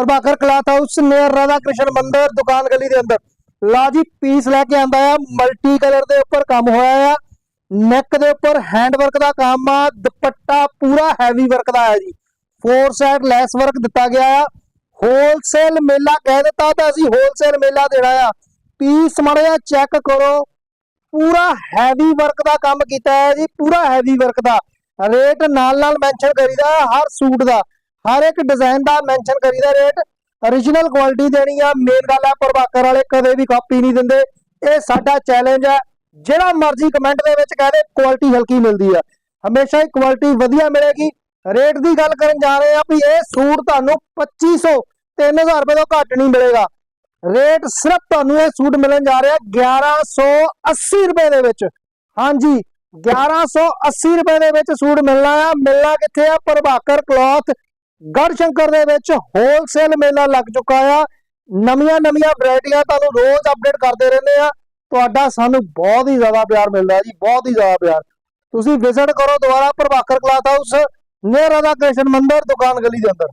Prabhakar cloth house near Radha Krishna Mandir, ਦੁਕਾਨ ਗਲੀ ਦੇ ਅੰਦਰ। ਲਾ ਜੀ ਪੀਸ ਲੈ ਕੇ ਆਂਦਾ ਆ ਮਲਟੀ ਕਲਰ ਦੇ ਉੱਪਰ ਕੰਮ ਹੋਇਆ ਆ। ਨੈਕ ਦੇ ਉੱਪਰ ਹੈਂਡ ਵਰਕ ਦਾ ਕੰਮ ਆ, ਦੁਪੱਟਾ ਪੂਰਾ ਹੈਵੀ ਵਰਕ ਦਾ ਆ ਜੀ। ਫੋਰ ਸਾਈਡ ਲੈਸ ਵਰਕ ਦਿੱਤਾ ਗਿਆ ਆ। ਹੋਲਸੇਲ ਮੇਲਾ ਕਹਿ ਦਿੱਤਾ ਤਾਂ ਅਸੀਂ ਹੋਲਸੇਲ ਮੇਲਾ ਦੇਣਾ ਆ। ਪੀਸ ਮੜਿਆ ਚੈੱਕ ਕਰੋ। ਪੂਰਾ ਹੈਵੀ ਵਰਕ ਦਾ ਕੰਮ ਕੀਤਾ ਹੈ ਜੀ, ਪੂਰਾ ਹੈਵੀ ਵਰਕ ਦਾ। ਰੇਟ ਨਾਲ ਨਾਲ ਮੈਂਸ਼ਨ ਕਰੀਦਾ ਹੈ ਹਰ ਸੂਟ ਦਾ। ਹਰ ਇੱਕ ਡਿਜ਼ਾਈਨ ਦਾ ਮੈਂਸ਼ਨ ਕਰੀਦਾ ਰੇਟ origignal ਕੁਆਲਿਟੀ ਦੇਣੀ ਆ ਮੇਨ ਗੱਲ ਹੈ ਪ੍ਰਭਾਕਰ ਵਾਲੇ ਕਦੇ ਵੀ ਕਾਪੀ ਨਹੀਂ ਦਿੰਦੇ। ਇਹ ਸਾਡਾ ਚੈਲੰਜ ਹੈ ਜਿਹੜਾ ਮਰਜ਼ੀ ਕਮੈਂਟ ਦੇ ਵਿੱਚ ਕਹਦੇ ਕੁਆਲਿਟੀ ਹਲਕੀ ਮਿਲਦੀ ਆ। ਹਮੇਸ਼ਾ ਹੀ ਕੁਆਲਿਟੀ ਵਧੀਆ ਮਿਲੇਗੀ। ਰੇਟ ਦੀ ਗੱਲ ਕਰਨ ਜਾ ਰਹੇ ਆ ਵੀ ਇਹ ਸੂਟ ਤੁਹਾਨੂੰ 2500 3000 ਰੁਪਏ ਤੋਂ ਘੱਟ ਨਹੀਂ ਮਿਲੇਗਾ। ਰੇਟ ਸਿਰਫ ਤੁਹਾਨੂੰ ਇਹ ਸੂਟ ਮਿਲਣ ਜਾ ਰਿਹਾ 1180 ਰੁਪਏ ਦੇ ਵਿੱਚ। ਹਾਂਜੀ 1180 ਰੁਪਏ ਦੇ ਵਿੱਚ ਸੂਟ ਮਿਲਣਾ ਆ। ਮਿਲਣਾ ਕਿੱਥੇ ਆ? ਪ੍ਰਭਾਕਰ ਕਲੌਥ ਗੜਸ਼ੰਕਰ ਦੇ ਵਿੱਚ ਹੋਲਸੇਲ ਮੇਲਾ ਲੱਗ ਚੁੱਕਾ ਆ। ਨਵੀਆਂ ਨਵੀਆਂ ਵੈਰਾਈਟੀਆਂ ਤੁਹਾਨੂੰ ਰੋਜ਼ ਅਪਡੇਟ ਕਰਦੇ ਰਹਿੰਦੇ ਆ। ਤੁਹਾਡਾ ਸਾਨੂੰ ਬਹੁਤ ਹੀ ਜ਼ਿਆਦਾ ਪਿਆਰ ਮਿਲਦਾ ਜੀ, ਬਹੁਤ ਹੀ ਜ਼ਿਆਦਾ ਪਿਆਰ। ਤੁਸੀਂ ਵਿਜ਼ਿਟ ਕਰੋ ਦੁਬਾਰਾ Prabhakar cloth house near Radha Krishna Mandir, ਦੁਕਾਨ ਗਲੀ ਦੇ ਅੰਦਰ।